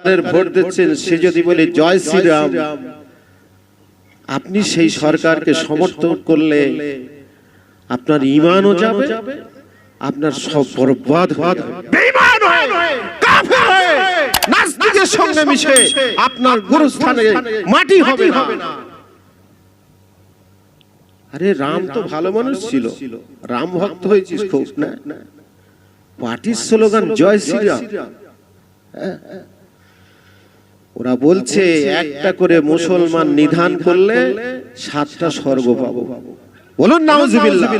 সরকারের ভোট দিচ্ছেন সে যদি বলে জয় শ্রীরাম আপনি সেই সরকারকে সমর্থন করলে আপনার ইমানও যাবে আপনার সব বরবাদ হয়ে বেঈমান হয়ে, কাফের হয়ে, নাস্তিকের সঙ্গে মিশে আপনার গুরুস্থানে মাটি হবে না। আরে রাম তো ভালো মানুষ ছিল। রাম ভক্ত হয়েছিস খুব না? পার্টির স্লোগান জয় শ্রীরাম। ওরা বলছে, একটা করে মুসলমান নিধান করলে সাতটা স্বর্গ পাবো। বলুন, নাউজুবিল্লাহ।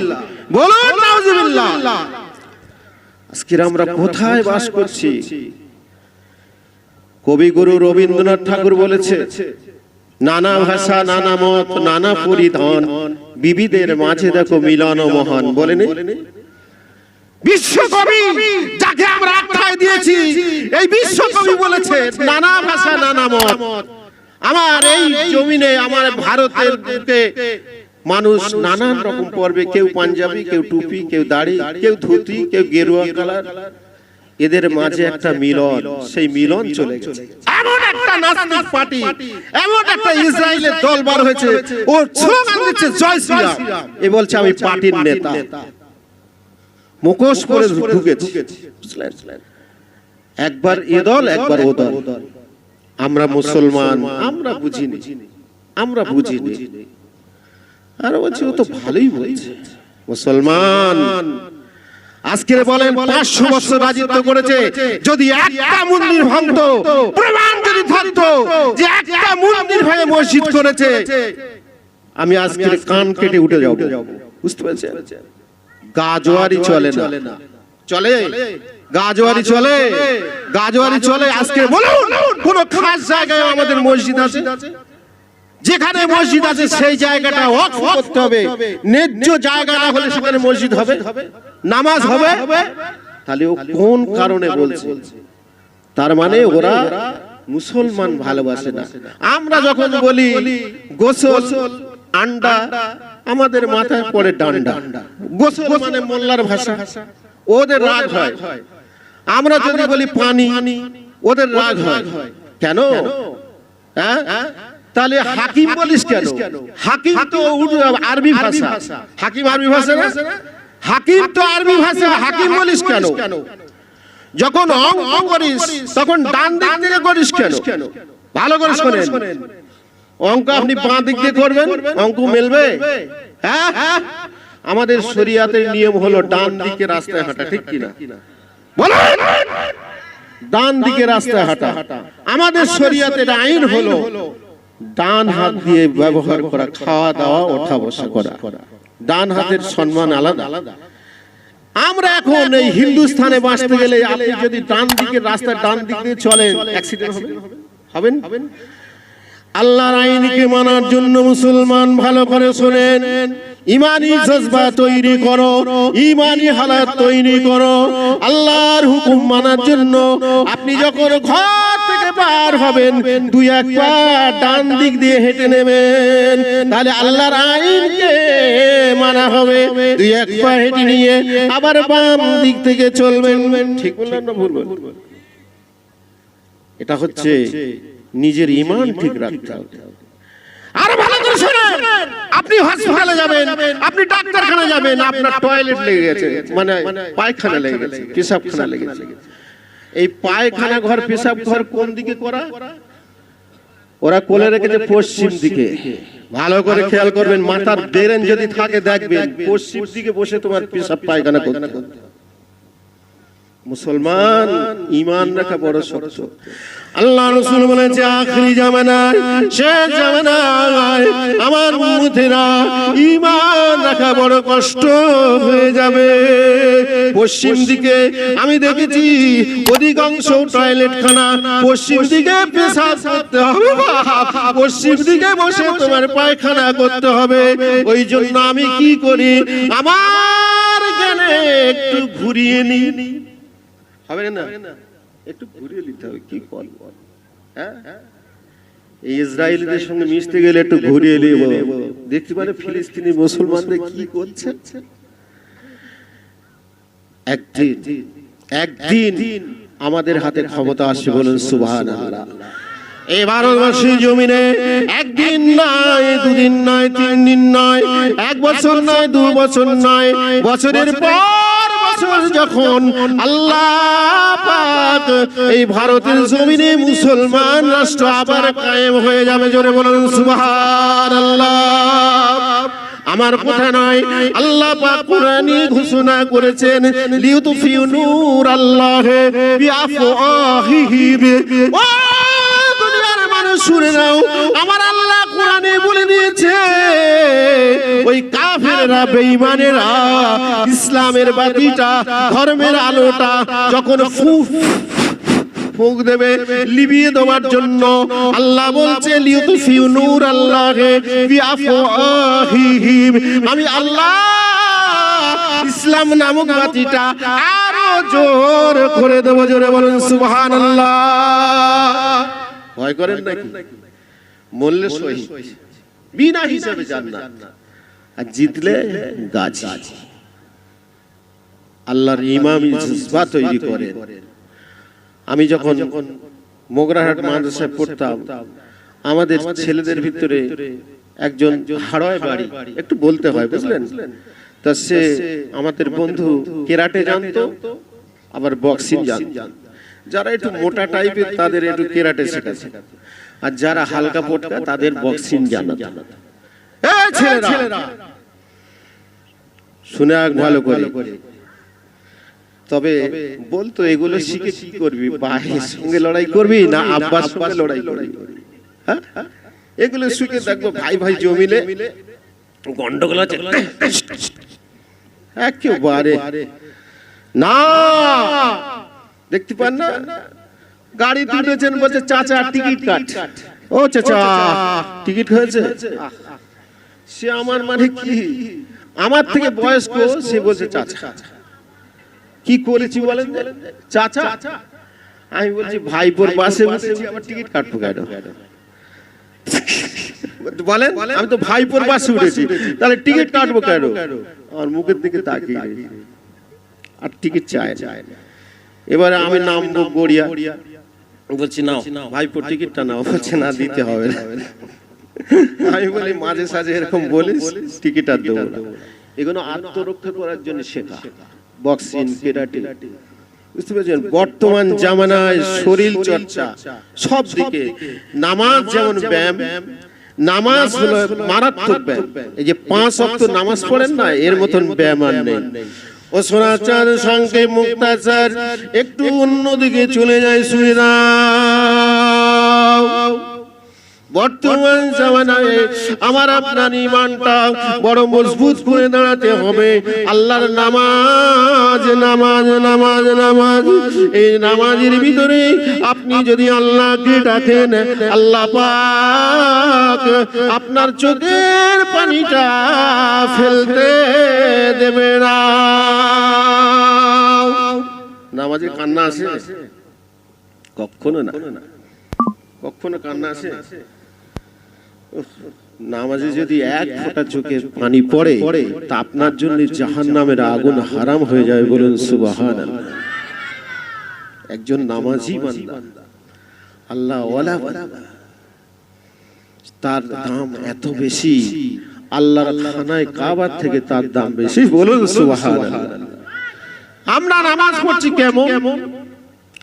বলুন, নাউজুবিল্লাহ। আজকে আমরা কোথায় বাস করছি? কবিগুরু রবীন্দ্রনাথ ঠাকুর বলেছে, নানা ভাষা, নানা মত, নানা পরিধান বিবিধের মাঝে দেখো মিলন মহান। বলেনি? বিশ্বকবি যাকে আমরা আখ্যায় দিয়েছি। এই বিশ্বকবি বলেছে নানা ভাষা নানা মত। আমার এই জমিনে আমার ভারতের বুকে মানুষ নানান রকম পর্বে কেউ পাঞ্জাবি কেউ টুপি কেউ দাড়ি কেউ ধুতি কেউ গেরুয়া কালার। এদের মাঝে একটা মিলন সেই মিলন চলে গেছে। এমন একটা নাস্তিক পার্টি এমন একটা ইসরায়েলের দল বার হয়েছে। ও স্লোগান দিচ্ছে জয় শ্রীরাম। এ বলছে আমি পার্টির নেতা। মুখোশ করে ঢুকেছে। বুঝলেন একবার এ দল একবার ও দল আমরা মুসলমান আমরা বুঝিনি। আমরা বুঝিনি। আর বলছি ও তো ভালোই বলছে। মুসলমান। আজকে বলেন পাঁচশো বছর রাজত্ব করেছে। যদি একটা মন্দির ভাঙতো প্রমাণ যদি থাকতো যে একটা মন্দির ভেঙে মসজিদ করেছে। আমি আজকে কান কেটে উঠে যাব। বুঝতে পেরেছেন। গাজোয়ারি চলে না। চলে গাজোয়ারি চলে? গাজোয়ারি চলে? আজকে বলুন কোন খাস জায়গায় আমাদের মসজিদ আছে? যেখানে মসজিদ আছে সেই জায়গাটা ওয়াকফ করতে হবে। ন্যায্য জায়গা না হলে সেখানে মসজিদ হবে। নামাজ হবে? তাহলে ও কোন কারণে বলছে? তার মানে ওরা মুসলমান ভালোবাসে না। আমরা যখন বলি গোসল আন্ডা আমাদের মাথায় পড়ে ডান্ডা। গোসল মানে মোল্লার ভাষা। ওদের রাগ হয়। আমরা যদি বলি পানি ওদের রাগ হয়। কেন? হ্যাঁ? তাহলে হাকিম বলিস কেন? হাকিম তো আরবি ভাষা। হাকিম আরবি ভাষা না? হাকিম তো আরবি ভাষা। হাকিম বলিস কেন? যখন অঙ্ক করিস তখন ডান দিক থেকে করিস কেন? ভালো করে শোনেন। অঙ্ক আপনি বাঁ দিক দিয়ে করবেন? অঙ্ক মেলবে? হ্যাঁ? আমাদের শরিয়াতের নিয়ম হলো ডান দিকে রাস্তায় হাঁটা ঠিক কিনা? বলেন! ডান দিকে রাস্তায় হাঁটা। আমাদের শরিয়াতের আইন হলো ডান হাত দিয়ে ব্যবহার করা খাওয়া দাওয়া ওঠা বসা করা। ডান হাতের সম্মান আলাদা। আমরা এখন এই হিন্দুস্থানে বাঁচতে গেলে আপনি যদি ডান দিকের রাস্তা ডান দিক দিয়ে চলেন অ্যাক্সিডেন্ট হবে? হবেন আল্লাহর আইনকে মানার জন্য মুসলমান ভালো করে শোনেন। ইমানি জজবা তৈরি করো। ইমানি হালাত তৈরি করো। আল্লাহর হুকুম মানার জন্য আপনি যখন ঘর থেকে পার হবেন দুই এক পা ডান দিক দিয়ে হেঁটে নেবেন। তাহলে আল্লাহর আইনকে মানা হবে। দুই এক পা হেঁটে নিয়ে আবার বাম দিক থেকে চলবেন। ঠিক বললেন না ভুল এটা হচ্ছে নিজের ইমান ঠিক রাখতে হবে। আরও ভালো করে শুনুন আপনি হসপিটালে যাবেন আপনি ডাক্তারখানা যাবেন আপনার টয়লেট লেগে গেছে মানে পায়খানা লেগে গেছে পেশাবখানা লেগে গেছে। এই পায়খানা ঘর পেশাব ঘর কোন দিকে করা? ওরা কোলে রেখেছে পশ্চিম দিকে। ভালো করে খেয়াল করবেন মাথার বেরেন যদি থাকে দেখবেন পশ্চিম দিকে বসে তোমার পেশাব পায়খানা করতে। মুসলমান ইমান রাখা বড় শক্ত। আল্লাহ রসুল বলেছে আখরি জামানায় শেষ জামানায় আমার উম্মতেরা ইমান রাখা বড় কষ্ট হয়ে যাবে। পশ্চিম দিকে আমি দেখেছি অধিকাংশ টয়লেট খানা পশ্চিম দিকে পেশাব করতে হবে। পশ্চিম দিকে বসে তোমার পায়খানা করতে হবে। ওই জন্য আমি কি করি? আমার জ্ঞানে একটু ঘুরিয়ে নিই। হবে না? একটু ঘুরিয়ে নিতে হবে কি কর হ্যাঁ? এই ইসরায়েলিদের সঙ্গে মিশতে গেলে একটু ঘুরিয়ে নিব দেখতে পারে ফিলিস্তিনি মুসলমানদের কি করছে? একদিন একদিন আমাদের হাতে ক্ষমতা আসছে বলুন সুবহান আল্লাহ এই ভারতবর্ষের জমিনে একদিন নয় দুদিন নয় তিন দিন নয় এক বছর নয় দু বছর নয় বছরের পর বছর যখন আল্লাহ এই ভারতের জমিনে মুসলমান রাষ্ট্র আবার কায়েম হয়ে যাবে, জোরে বলুন আল্লাহ আমার কথা নয় আল্লাহ ঘোষণা করেছেন লিউতফিউ নূর আল্লাহ ও দুনিয়ার মানুষ, শুনে নাও, আমার আল্লাহ কোরআনে বেঈমানেরা ইসলামের বাতিটা, ধর্মের আলোটা যখন আমি আল্লাহ ইসলাম নামক বাতিটা আরও জোর করে দেব, জোরে বলুন, সুবহানাল্লাহ। ভয় করেন নাকি? বিনা হিসাবে জান্নাত। আর জিতলে গাছি আল্লাহর ইমাম জজবা তৈরি করেন। আমি যখন মোগরাহাট মাদ্রাসায় পড়তাম, আমাদের ছেলেদের ভিতরে একজন হাড়য় বাড়ি, একটু বলতে হয়, বুঝলেন? তা সে আমাদের বন্ধু কেরাটে জানতো, আবার বক্সিং জানতো। যারা একটু মোটা টাইপের, তাদের একটু কেরাটে শেখাছে আর যারা হালকা পোটকা তাদের বক্সিং জানাতো। এই ছেলেরা। শুনে আগ ভালো করে। তবে বলতো এগুলো শিখে কি করবি? ভাইয়ের সঙ্গে লড়াই করবি না আব্বার সঙ্গে লড়াই করবি? হ্যাঁ? এগুলো শিখে দেখব ভাই ভাই জমিলে। গন্ডগোল আছে একেবারে। না। দেখতে পান না? গাড়ি তুলেছেন বলছে চাচা টিকিট কাট। ও চাচা টিকিট হয়েছে। সে আমার মানে কি? আমার থেকে বয়স্ক সে বলছে চাচা। কি করেছি বলেন চাচা। আমি বলছি ভাইপোর বাসে বসেছি আমার টিকিট কাটবো কেন? বলেন আমি তো ভাইপোর বাসে উঠেছি। তাহলে টিকিট কাটবো কেন? আমার মুখের দিকে তাকিয়ে আর টিকিট চায় না। এবারে আমি নামবো গড়িয়া। বলছি নাও ভাইপোর টিকিটটা নাও। বলছে না দিতে হবে না। আমি বলি মাঝে সাঝে এরকম বলিস টিকিট আর দেবো না। এগুলো আত্মরক্ষা করার জন্য শেখা। বক্সিং কেরাটে বুঝতে পেরেছেন? বর্তমান জামানায় শরীর চর্চা। সব দিকে। নামাজ যেমন ব্যায়াম নামাজ হলো মারাত্মক ব্যায়াম। এই যে পাঁচ অক্ট নামাজ পড়েন না এর মতন ব্যায়াম আর নেই। ও সোনাচার সঙ্গে মুক্তাচার একটু অন্যদিকে চলে যায় সুইরা বর্তমান জামানায় আমার আপনার ইমানটা বড় মজবুত করে দাঁড়াতে হবে। আল্লাহর নামাজ নামাজ নামাজ নামাজ। এই নামাজের ভিতরে আপনি যদি আল্লাহকে ডাকেন আল্লাহ পাক আপনার চোখের পানিটা ফেলতে দেবে না। নামাজে কান্না আসে? কখনো না। কখনো কান্না উফ, নামাজে যদি এক ফোঁটা চোখে পানি পড়ে তা আপনার জন্য জাহান নামের আগুন হারাম হয়ে যাবে বলুন সুবাহান একজন নামাজি বান্দা আল্লাহ তার দাম এত বেশি আল্লাহর খানায় কাবার থেকে তার দাম বেশি বলুন সুবাহান আমরা নামাজ পড়ছি কেমন?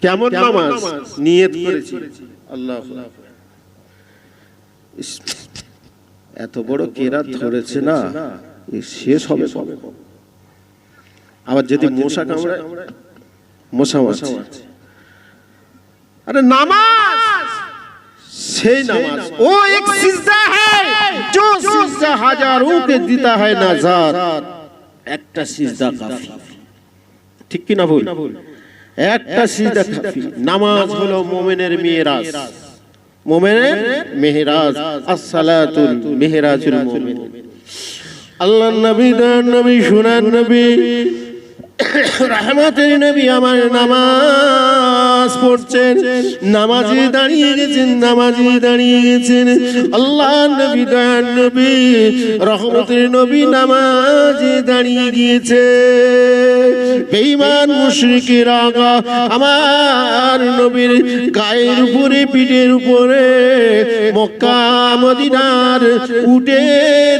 কেমন নামাজ? নিয়ত করেছি। আল্লাহ ইস, এত বড় কেরা ধরেছে না। শেষ হবে আবার যদি মশা কামড়ায় মশা মশা আরে নামাজ! সেই নামাজ। ও এক সিজদা হ্যায় जो সিজদা হাজারো কে দিতা হ্যায় নাজার একটা সিজদা কাফি। ঠিক কি না ভুল। একটা সিজদা কাফি। নামাজ হলো মুমিনের মেরাজ। মুমিনের মেহরাজ আসসালাতুল মেহরাজুল মুমিন। আল্লাহ নবী দান নবী সোনার নবী রহমতের নবী আমার নামাজ। নামাজ পড়ছেন নামাজে দাঁড়িয়ে গেছেন নামাজে দাঁড়িয়ে গেছেন। আল্লাহ নবী দয়ার নবী রহমতের নবী নামাজে দাঁড়িয়ে গিয়েছে। বেঈমান মুশরিকের আগা আমার নবীর গায়ের উপরে পিঠের উপরে মক্কা মদিনার উটের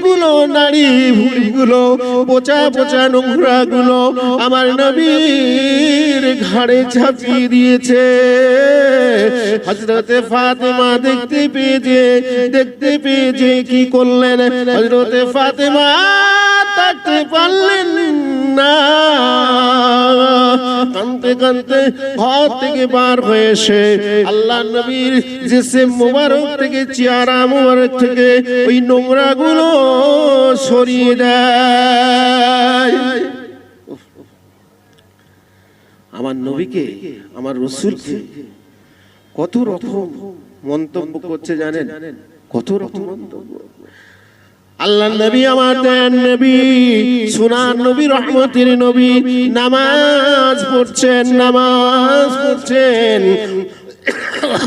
গুলো নারী ভুড়ি গুলো পচা পচা নোংরা গুলো আমার নবীর ঘাড়ে ছাপিয়ে দিয়েছে। হজরতে ফাতেমা দেখতে পেয়েছে দেখতে পেয়েছে কি করলেন? হজরতে ফাতেমা থাকতে পারলেন না। কানতে কানতে ঘর থেকে বার হয়ে এসে আল্লাহ নবীর যে মোবারক থেকে চেয়ারা মোবারক থেকে ওই নোংরা গুলো সরিয়ে দেয়। আমার নবীকে, আমার রসুলকে কত রকম মন্তব্য করছে জানেন? কত রকম মন্তব্য? আল্লাহ নবী, আমার দয়ার নবী, সোনার নবী, রহমতের নবী, নামাজ পড়ছেন নামাজ পড়ছেন।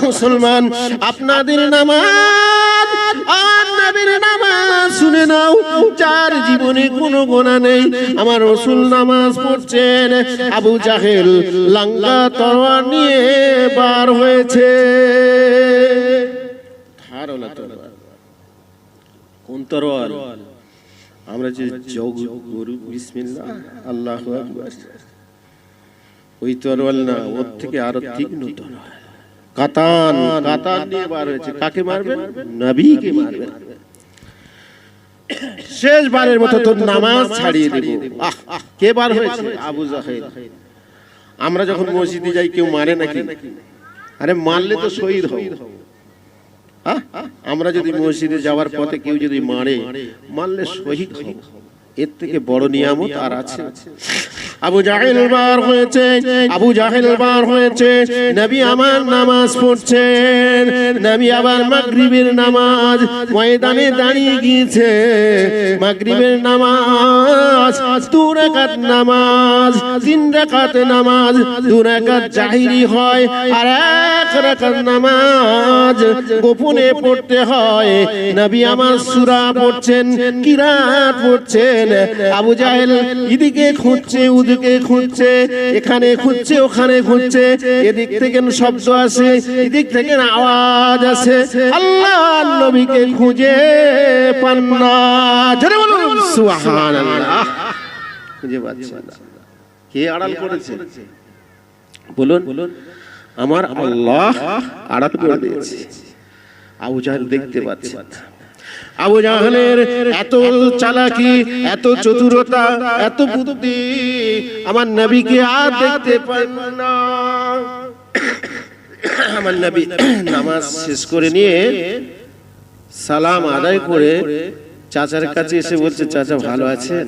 মুসলমান, আপনাদের নামাজ নবীর নামাজ কোনো গোনা নেই। আমার রসুল নামাজ পড়ছেন, আবু তরোয়ার নিয়ে হয়েছে। তরোয়ার আমরা যে যোগ গরু বিসমিল্লাহ আল্লাহ ওই তরোয়াল না ওর থেকে আরও তীক্ষ্ণ তরোয়াল কাতান কাতান নিয়ে বার হয়েছে। কাকে মারবেন? নবীকে শেষবারের মতো তোর নামাজ ছাড়িয়ে দেব। কে বার হয়েছে? আবু জাহেদ। আমরা যখন মসজিদে যাই কেউ মারে নাকি? আরে মারলে তো শহীদ হ্যাঁ? আমরা যদি মসজিদে যাওয়ার পথে কেউ যদি মারে মারলে শহীদ হব। এর থেকে বড় নিয়ামত আর আছে। আবু জাহেল বার হয়েছে, আবু জাহেল বার হয়েছে, নবী আমার নামাজ পড়ছেন, নবী আবার মাগরিবের নামাজ ময়দানে দাঁড়িয়ে গিয়েছে। মাগরিবের নামাজ, দু রাকাত নামাজ, তিন রাকাত নামাজ, দু রাকাত জাহিরি হয় আর এক রাকাত নামাজ গোপনে পড়তে হয়। নবী আমার সূরা পড়ছেন, কিরাত পড়ছেন, আবু জাহেল এদিকে খুঁজছে ওদিকে খুঁজছে, এখানে খুঁজছে, ওখানে খুঁজছে, এদিক থেকে শব্দ আসে, এদিক থেকে আওয়াজ আসে। আল্লাহ নবীকে খুঁজে পান না। বলুন, সুবহানাল্লাহ। খুঁজে পাচ্ছে না। কে আড়াল করেছে? বলুন, আমার আল্লাহ আড়াল করে দিয়েছে। আবু জাহেল দেখতে পাচ্ছে। আবু জাহেলের এত চালাকি, এত চতুরতা, এত বুদ্ধি আমার নবীকে আর দেখতে পান না। আমার নবী নামাজ শেষ করে নিয়ে সালাম আদায় করে চাচার কাছে এসে বলছে, চাচা ভালো আছেন?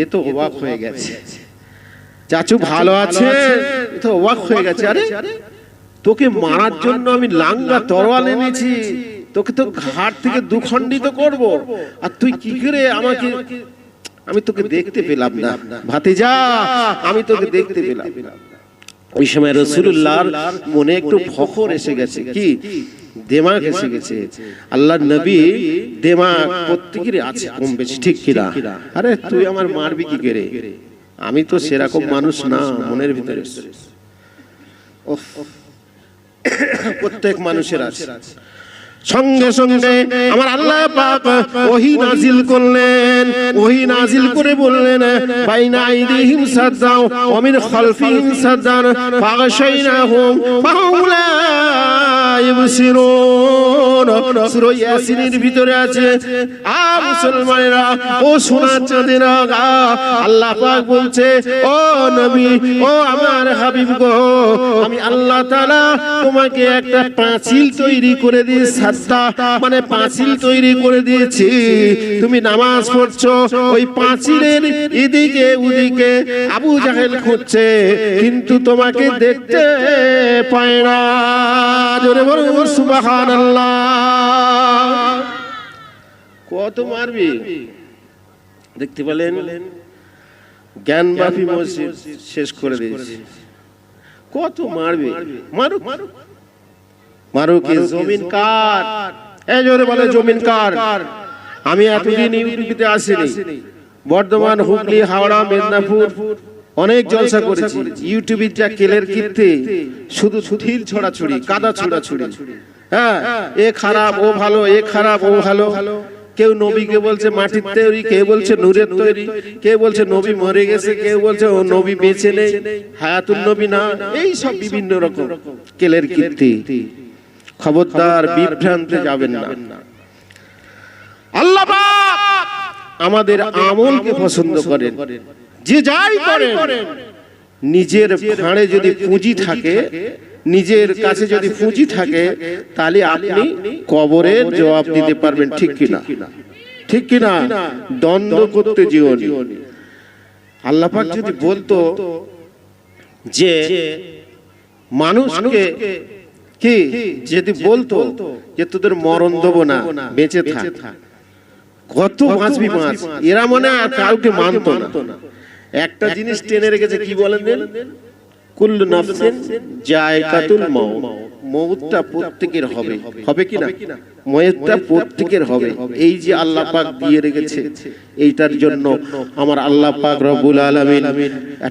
এ তো অবাক হয়ে গেছে। চাচু ভালো আছে তো অবাক হয়ে গেছে। আরে, তোকে মারার জন্য আমি লাঙ্গা তরোয়াল এনেছি। তোকে তো ঘাট থেকে দুখণ্ডিত করব। আর তুই কি করে আমাকে আমি তোকে দেখতে পেলাম না। ভাতিজা আমি তোকে দেখতে পেলাম। ওই সময় রসুল্লাহর মনে একটু ফখর এসে গেছে। কি? দেমাগ এসে গেছে। আল্লাহ নবী দেমাগ প্রত্যেকেরই আছে কম বেশি। ঠিক কিনা? আরে তুই আমার মারবি কি করে? আমি তো সেরকম মানুষ না মনের ভিতরে। প্রত্যেক মানুষের আছে। সঙ্গে সঙ্গে আমার আল্লাহ পাক ওহি নাজিল করলেন, ওহি নাজিল করে বললেন, বাইনা আইদিহিম সাদাও ওয়া মিন খালফিহিম সাদান ফাগাশাইনাহুম ফাহুলা ইয়াসিনের ভিতরে আছে আ মুসলমানেরা ও সোনা চাঁদেরা আল্লাহ পাক বলছে ও নবী ও আমার হাবিব গো আমি আল্লাহ তাআলা তোমাকে একটা পাঁচিল তৈরি করে দিয়ে মানে পাঁচিল তৈরি করে দিয়েছি। তুমি নামাজ পড়ছো ওই পাঁচিলের এদিকে ওদিকে আবু জাহেল খুঁজছে কিন্তু তোমাকে দেখতে পায় না। জোরে বলুন সুবহানাল্লাহ। কত মারবি? দেখতে পেলেন? জ্ঞানবাপী মসজিদ শেষ করে দিয়েছে। কত মারবে? মারুক। মারুক জমিন কার? এই জোরে বলে জমিন কার। আমি এতদিন ইউটিউবে আসিনি। বর্ধমান হুগলি হাওড়া মেদিনীপুর। অনেক জলসা করেছি। ইউটিউবের যা কেলের কীর্তি শুধু সুধীর ছড়াছড়ি কাদা ছড়াছড়ি। হ্যাঁ এ খারাপ ও ভালো এ খারাপ ও ভালো। কেউ নবীকে বলছে মাটির তৈরি কেউ বলছে নূরের তৈরি। কেউ বলছে নবী মরে গেছে কেউ বলছে ও নবী বেঁচে নেই। হায়াতুল নবী না এই সব বিভিন্ন রকম। কেলের কীর্তি খবরদার বিভ্রান্তে যাবেন না। আল্লাহ পাক আমাদের আমলকে পছন্দ করেন যে যাই করেন নিজের ফাঁড়ে যদি পুঁজি থাকে নিজের কাছে যদি পুঁজি থাকে তাহলে আপনি কবরে জবাব দিতে পারবেন ঠিক কিনা? ঠিক কিনা? দ্বন্দ্ব করতে জীবনী। আল্লাহ পাক যদি বলতো যে মানুষকে কি যদি বলতো যে তোদের মরণ দেবো না বেঁচে থাক। কত বাঁচবি বাঁচ এরা মনে হয় আর কাউকে মানতো না। একটা জিনিস টেনে রেখেছে কি বলেন কুল্লু নাফসিন জায়কাতুল মাউত। মৌতটা প্রত্যেকের হবে। হবে। কি না? মৌতটা প্রত্যেকের হবে। এই যে আল্লাহ পাক দিয়ে রেখেছে এইটার জন্য আমার আল্লাহ পাক রব্বুল আলামিন একটা